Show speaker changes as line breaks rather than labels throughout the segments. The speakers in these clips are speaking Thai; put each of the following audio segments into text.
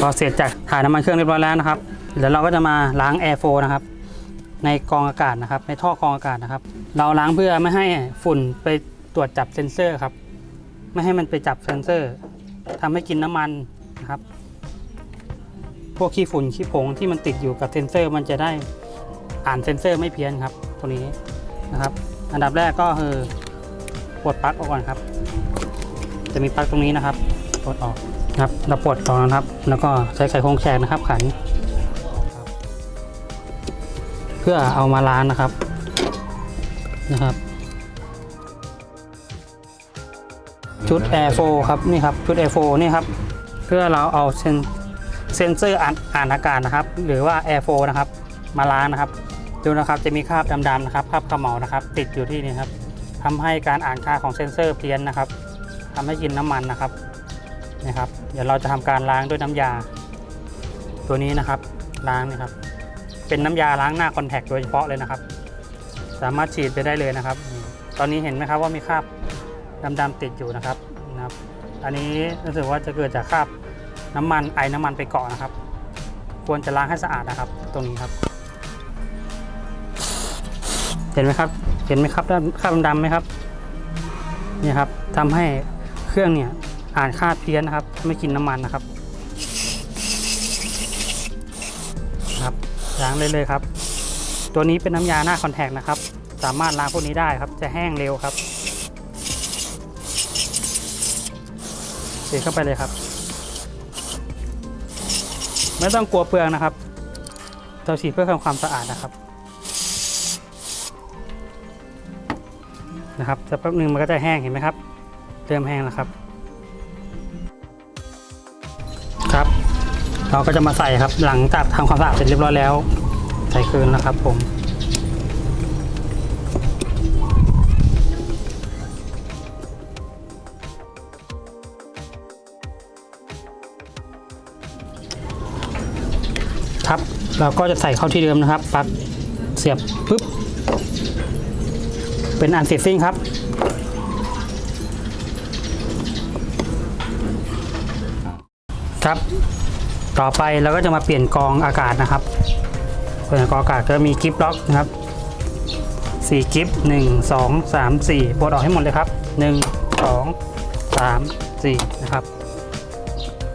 พอเสร็จจากถ่ายน้ำมันเครื่องเรียบร้อยแล้วนะครับเดี๋ยวเราก็จะมาล้างแอร์โฟนะครับในกองอากาศนะครับ ในท่อกองอากาศนะครับ เราล้างเพื่อไม่ให้ฝุ่นไปตรวจจับเซ็นเซอร์ครับ ไม่ให้มันไปจับเซ็นเซอร์ทำให้กินน้ำมันนะครับ พวกขี้ฝุ่นขี้ผงที่มันติดอยู่กับเซ็นเซอร์ มันจะได้อ่านเซ็นเซอร์ไม่เพี้ยนครับ ตัวนี้นะครับ อันดับแรกก็คือปลดปลั๊กออกก่อนครับ จะมีปลั๊กตรงนี้นะครับปลดออก นะครับเราปลดต่อนะครับ แล้วก็ใช้ไขควงแฉกนะครับ ขัน เพื่อเอามาล้างนะครับนะครับ ชุด Air 4ครับนี่ครับชุด Air 4นี่ครับ เพื่อเราเอาเซนเซนเซอร์อ่านอ่านอากาศนะครับ หรือว่า Air 4นะครับ มาล้างนะครับดูนะครับจะมีคราบดำๆนะครับคราบเขมเหลานะครับ ติดอยู่ที่นี่ครับทำให้การอ่านค่าของเซนเซอร์เพี้ยนนะครับทำให้กินน้ำมันนะครับ นะครับ เดี๋ยวเราจะทำการล้างด้วยน้ำยา ตัวนี้นะครับล้างนะครับ เป็นน้ำยาล้างหน้าคอนแทคโดยเฉพาะเลยนะครับ สามารถฉีดไปได้เลยนะครับ ตอนนี้เห็นไหมครับว่ามีคราบดำๆติดอยู่นะครับนะครับ อันนี้รู้สึกว่าจะเกิดจากคราบน้ำมันไอน้ำมันไปเกาะนะครับ ควรจะล้างให้สะอาดนะครับ ตรงนี้ครับ เห็นไหมครับ เห็นไหมครับด้าคราบดำๆไหมครับนี่ครับทำให้เครื่องเนี่ย อ่านค่าเพี้ยนนะครับ ไม่กินน้ำมันนะครับครับล้างเลยเลยครับ ตัวนี้เป็นน้ำยาหน้าคอนแทคนะครับ สามารถล้างพวกนี้ได้ครับ จะแห้งเร็วครับเทเข้าไปเลยครับ ไม่ต้องกลัวเปลืองนะครับเราฉีดเพื่อทำความสะอาดนะครับนะครับสักแป๊บหนึงมันก็จะแห้งเห็นไหมครับ เริ่มแห้งแล้วครับ เราก็จะมาใส่ครับหลังจากทำความสะอาดเสร็จเรียบร้อยแล้ว ใส่คืนนะครับผมครับเราก็จะใส่เข้าที่เดิมนะครับปลั๊กเสียบปุ๊บเป็นอันเสร็จสิ้นครับ ครับ ต่อไปเราก็จะมาเปลี่ยนกรองอากาศนะครับเปลี่ยนกรองอากาศก็มีกิฟต์ล็อกนะครับสี่กิฟต์หนึ่งสองสามสี่ปลดออกให้หมดเลยครับหนึ่งสองสามสี่นะครับ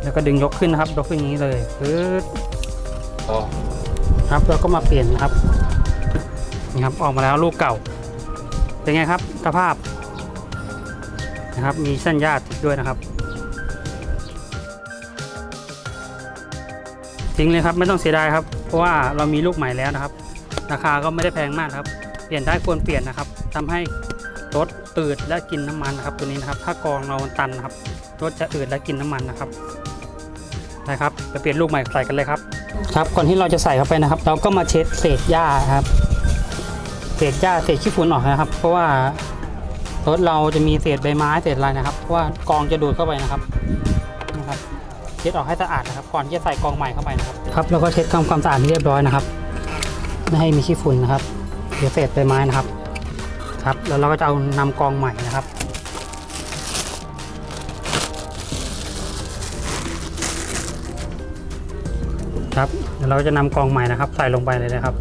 แล้วก็ดึงยกขึ้นนะครับยกขึ้นอย่างนี้เลยปึ๊ด
อ๋อ
ครับเราก็มาเปลี่ยนนะครับนี่ครับออกมาแล้วลูกเก่า เป็นไงครับสภาพนะครับ มีเส้นหญ้าติดด้วยนะครับ ทิ้งเลยครับไม่ต้องเสียดายครับ เพราะว่าเรามีลูกใหม่แล้วนะครับ ราคาก็ไม่ได้แพงมากครับ เปลี่ยนได้ควรเปลี่ยนนะครับทำให้รถอืดและกินน้ำมันนะครับตัวนี้นะครับ ถ้ากองเราตันนะครับรถจะอืดและกินน้ำมันนะครับนะครับไปเปลี่ยนลูกใหม่ใส่กันเลยครับ ครับก่อนที่เราจะใส่เข้าไปนะครับ เราก็มาเช็ดเศษหญ้าครับ เศษหญ้าเศษขี้ฝุ่นออกนะครับ เพราะว่ารถเราจะมีเศษใบไม้เศษอะไรนะครับเพราะว่ากองจะดูดเข้าไปนะครับ เช็ดออกให้สะอาดนะครับก่อนที่จะใส่กองใหม่เข้าไปนะครับครับแล้วก็เช็ดทำความสะอาดให้เรียบร้อยนะครับไม่ให้มีขี้ฝุ่นนะครับเดี๋ยวเศษใบไม้นะครับครับ แล้วเราก็จะเอานำกองใหม่นะครับครับเดี๋ยวเราจะนำกองใหม่นะครับ ใส่ลงไปเลยนะครับ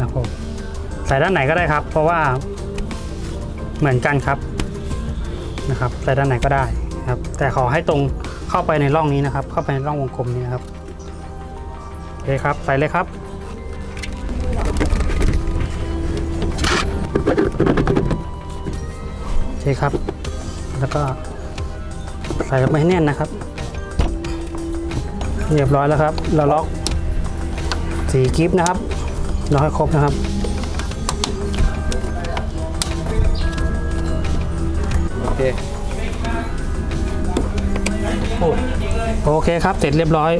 นะครับใส่ด้านไหนก็ได้ครับ เพราะว่าเหมือนกันครับนะครับ ใส่ด้านไหนก็ได้ ครับแต่ขอให้ตรงเข้าไปในร่องนี้นะครับ เข้าไปในร่องวงกลมนี้นะครับโอเคครับใส่เลยครับโอเคครับ แล้วก็ใส่ลงไปให้แน่นนะครับเรียบร้อยแล้วครับ เราล็อกสีกิฟนะครับล็อกให้ครบนะครับ
โอเค
โอเคครับ เสร็จเรียบร้อย